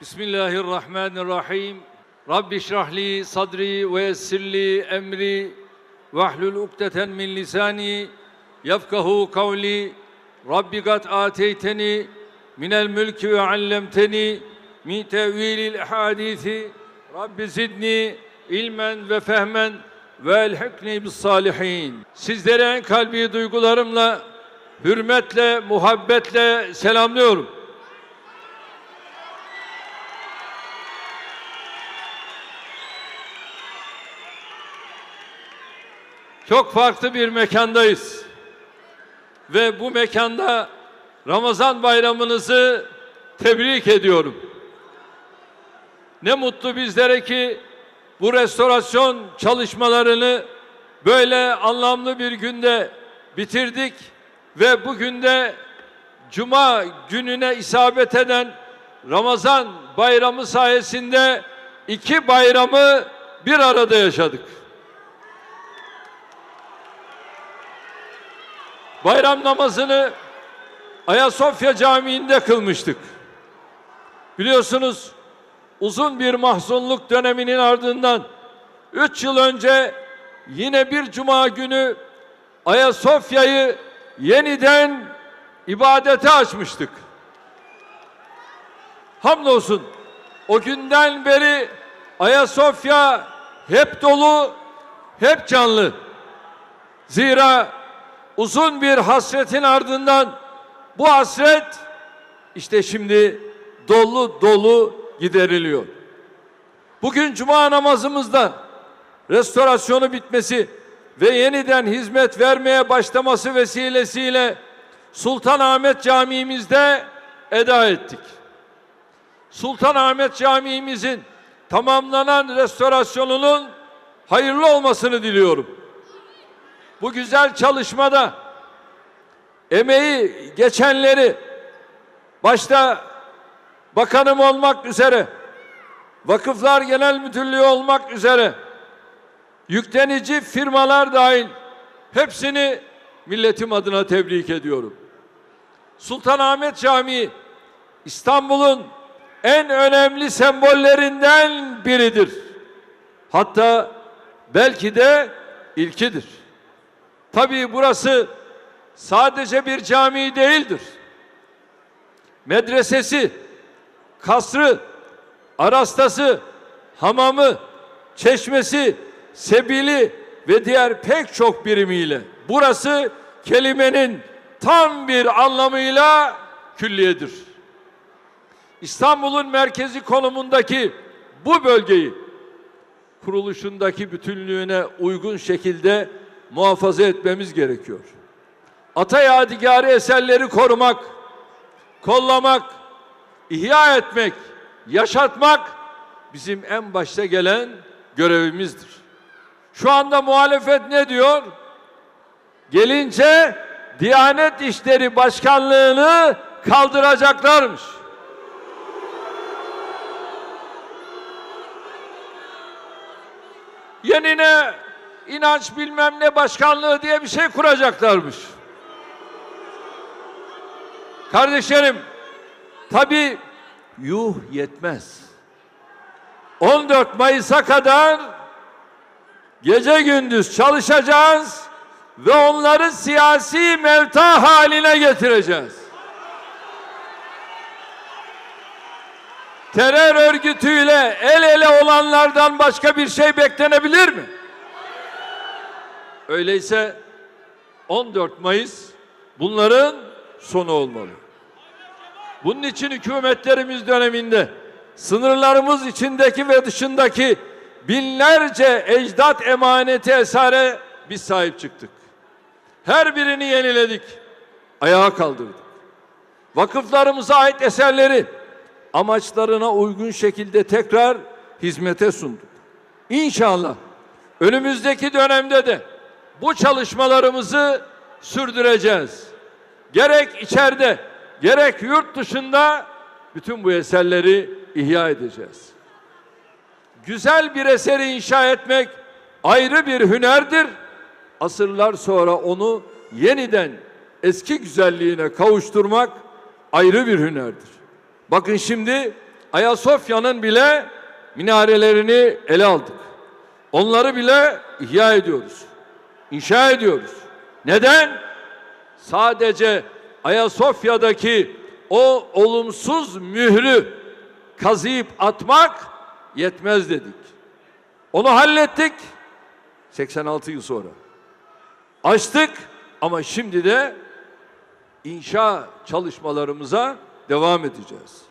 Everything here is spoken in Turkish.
Bismillahirrahmanirrahim. Rabbi şrahli sadri ve yessirli emri ve ahlul ukdeten min lisani yefkahu kavli. Rabbi kat ateyteni minel mülki ve allemteni min tevilil hadisi. Rabbi zidni ilmen ve fehmen ve elhikni bis salihin. Sizlere en kalbi duygularımla, hürmetle, muhabbetle selamlıyorum. Çok farklı bir mekandayız. Ve bu mekanda Ramazan bayramınızı tebrik ediyorum. Ne mutlu bizlere ki bu restorasyon çalışmalarını böyle anlamlı bir günde bitirdik ve bugün de Cuma gününe isabet eden Ramazan bayramı sayesinde iki bayramı bir arada yaşadık. Bayram namazını Ayasofya Camii'nde kılmıştık. Biliyorsunuz uzun bir mahzunluk döneminin ardından üç yıl önce yine bir cuma günü Ayasofya'yı yeniden ibadete açmıştık. Hamdolsun o günden beri Ayasofya hep dolu, hep canlı. Zira uzun bir hasretin ardından bu hasret işte şimdi dolu dolu gideriliyor. Bugün cuma namazımızda restorasyonu bitmesi ve yeniden hizmet vermeye başlaması vesilesiyle Sultanahmet Camii'mizde eda ettik. Sultanahmet Camii'mizin tamamlanan restorasyonunun hayırlı olmasını diliyorum. Bu güzel çalışmada emeği geçenleri başta bakanım olmak üzere Vakıflar Genel Müdürlüğü olmak üzere yüklenici firmalar dahil hepsini milletim adına tebrik ediyorum. Sultanahmet Camii İstanbul'un en önemli sembollerinden biridir. Hatta belki de ilkidir. Tabii burası sadece bir cami değildir. Medresesi, kasrı, arastası, hamamı, çeşmesi, sebili ve diğer pek çok birimiyle burası kelimenin tam bir anlamıyla külliyedir. İstanbul'un merkezi konumundaki bu bölgeyi kuruluşundaki bütünlüğüne uygun şekilde muhafaza etmemiz gerekiyor. Ata yadigarı eserleri korumak, kollamak, ihya etmek, yaşatmak bizim en başta gelen görevimizdir. Şu anda muhalefet ne diyor? Gelince Diyanet İşleri Başkanlığı'nı kaldıracaklarmış. Yenine inanç bilmem ne başkanlığı diye bir şey kuracaklarmış. Kardeşlerim tabi yuh yetmez. 14 Mayıs'a kadar gece gündüz çalışacağız ve onları siyasi mevta haline getireceğiz. Terör örgütüyle el ele olanlardan başka bir şey beklenebilir mi? Öyleyse 14 Mayıs bunların sonu olmalı. Bunun için hükümetlerimiz döneminde sınırlarımız içindeki ve dışındaki binlerce ecdat emaneti esare biz sahip çıktık. Her birini yeniledik, ayağa kaldırdık. Vakıflarımıza ait eserleri amaçlarına uygun şekilde tekrar hizmete sunduk. İnşallah önümüzdeki dönemde de bu çalışmalarımızı sürdüreceğiz. Gerek içeride, gerek yurt dışında bütün bu eserleri ihya edeceğiz. Güzel bir eseri inşa etmek ayrı bir hünerdir. Asırlar sonra onu yeniden eski güzelliğine kavuşturmak ayrı bir hünerdir. Bakın şimdi Ayasofya'nın bile minarelerini ele aldık. Onları bile ihya ediyoruz. İnşa ediyoruz. Neden? Sadece Ayasofya'daki o olumsuz mührü kazıyıp atmak yetmez dedik. Onu hallettik 86 yıl sonra. Açtık ama şimdi de inşa çalışmalarımıza devam edeceğiz.